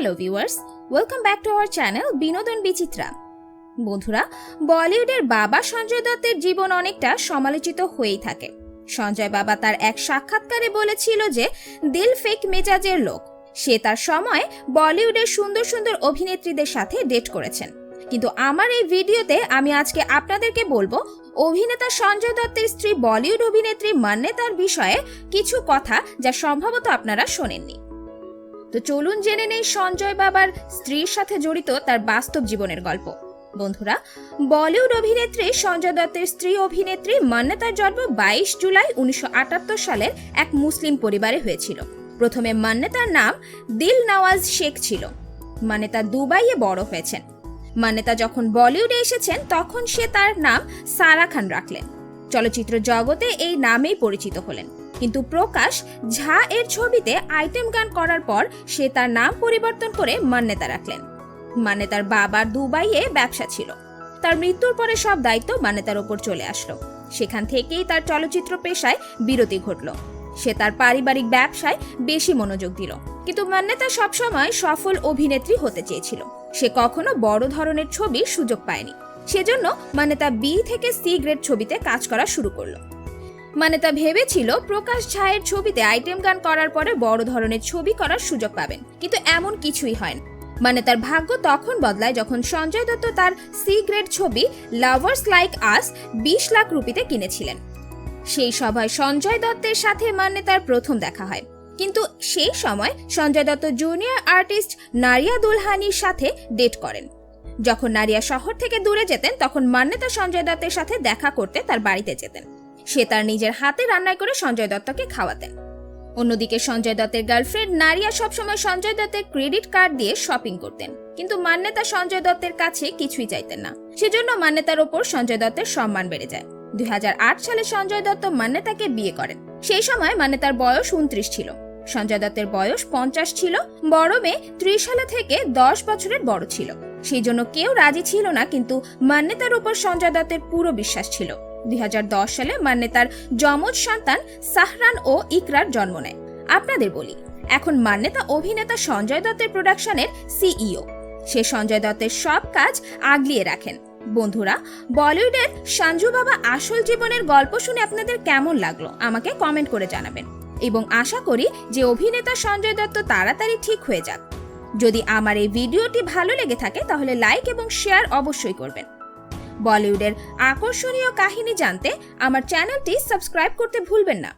Hello viewers welcome back to our channel Binodon Bichitra বন্ধুরা বলিউডের বাবা সঞ্জয় দত্তের জীবন অনেকটা সমালোচিত হয়েই থাকে। সঞ্জয় বাবা তার এক সাক্ষাৎকারে বলেছিল যে, দিল ফেক মেজাজের লোক। সে তার সময় বলিউডের সুন্দর সুন্দর অভিনেত্রীদের সাথে ডেট করেছেন। কিন্তু আমার এই ভিডিওতে আমি আজকে আপনাদেরকে বলব, অভিনেতা সঞ্জয় দত্তের স্ত্রী বলিউড অভিনেত্রী মান্যতার বিষয়ে কিছু কথা যা সম্ভবত আপনারা শোনেননি। তো চলুন জেনে নেই সঞ্জয় বাবার স্ত্রীর সাথে জড়িত তার বাস্তব জীবনের গল্প। বন্ধুরা, বলিউড অভিনেত্রী সঞ্জয় দত্তের স্ত্রী অভিনেত্রী মান্যতার জন্ম বাইশ জুলাই উনিশশো সালের এক মুসলিম পরিবারে হয়েছিল। প্রথমে মান্যতার নাম দিল নওয়াজ শেখ ছিল। মান্যতা দুবাইয়ে বড় হয়েছেন। মান্যতা যখন বলিউডে এসেছেন, তখন সে তার নাম সারা খান রাখলেন। চলচ্চিত্র জগতে এই নামেই পরিচিত হলেন। কিন্তু প্রকাশ ঝা এর ছবিতে আইটেম গান করার পর সে তার নাম পরিবর্তন করে মান্যতা রাখলেন। মান্যতার বাবার দুবাইয়ে ব্যবসা ছিল। তার মৃত্যুর পরে সব দায়িত্ব মান্যতার ওপর চলে আসলো। সেখান থেকেই তার চলচ্চিত্র পেশায় বিরতি ঘটল। সে তার পারিবারিক ব্যবসায় বেশি মনোযোগ দিল। কিন্তু মান্যতা সবসময় সফল অভিনেত্রী হতে চেয়েছিল। সে কখনো বড় ধরনের ছবির সুযোগ পায়নি। সেজন্য মান্যতা বি থেকে সি গ্রেড ছবিতে কাজ করা শুরু করল। মানে তা ভেবেছিল প্রকাশ ঝায়ের ছবিতে আইটেম গান করার পরে বড় ধরনের ছবি করার সুযোগ পাবেন, কিন্তু এমন কিছুই হয় না। মানে তার ভাগ্য তখন বদলায় যখন সঞ্জয় দত্ত তার সি গ্রেড ছবি লাভার্স লাইক আস বিশ লাখ রুপিতে কিনেছিলেন। সেই সভায় সঞ্জয় দত্তের সাথে মানে তার প্রথম দেখা হয়। কিন্তু সেই সময় সঞ্জয় দত্ত জুনিয়র আর্টিস্ট নারিয়া দুলহানির সাথে ডেট করেন। যখন নারিয়া শহর থেকে দূরে যেতেন, তখন মান্যতা সঞ্জয় দত্তের সাথে দেখা করতে তার বাড়িতে যেতেন। সে তার নিজের হাতে রান্না করে সঞ্জয় দত্তকে খাওয়াতেন অন্যদিকে সঞ্জয় দত্তের গার্লফ্রেন্ড নারিয়া সবসময় সঞ্জয় দত্তের ক্রেডিট কার্ড দিয়ে শপিং করতেন। কিন্তু মান্যতা সঞ্জয় দত্তের কাছে কিছুই চাইতেন না। সেজন্য মান্যতার ওপর সঞ্জয় দত্তের সম্মান বেড়ে যায়। দুই সালে সঞ্জয় দত্ত মান্যতাকে বিয়ে করেন। সেই সময় মান্যতার বয়স উনত্রিশ ছিল। সঞ্জয় দত্তের বয়স পঞ্চাশ ছিল। বড় মেয়ে ত্রিশ সালে থেকে দশ বছরের বড় ছিল। সেই জন্য কেউ রাজি ছিল না, কিন্তু মান্যতার উপর সঞ্জয় দত্তের পুরো বিশ্বাস ছিল। দুই হাজার দশ সালে মান্যতার যমজ সন্তান সাহরান ও ইকরার জন্ম নেয়। আপনাদের বলি, এখন মান্যতা অভিনেতা সঞ্জয় দত্তের প্রোডাকশনের সিইও। সে সঞ্জয় দত্তের সব কাজ আগলিয়ে রাখেন। বন্ধুরা, বলিউডের সঞ্জু বাবা আসল জীবনের গল্প শুনে আপনাদের কেমন লাগল আমাকে কমেন্ট করে জানাবেন। এবং আশা করি যে অভিনেতা সঞ্জয় দত্ত তাড়াতাড়ি ঠিক হয়ে যাক। যদি আমার এই ভিডিওটি ভালো লেগে থাকে তাহলে লাইক এবং শেয়ার অবশ্যই করবেন। বলিউডের আকর্ষণীয় কাহিনী জানতে আমার চ্যানেলটি সাবস্ক্রাইব করতে ভুলবেন না।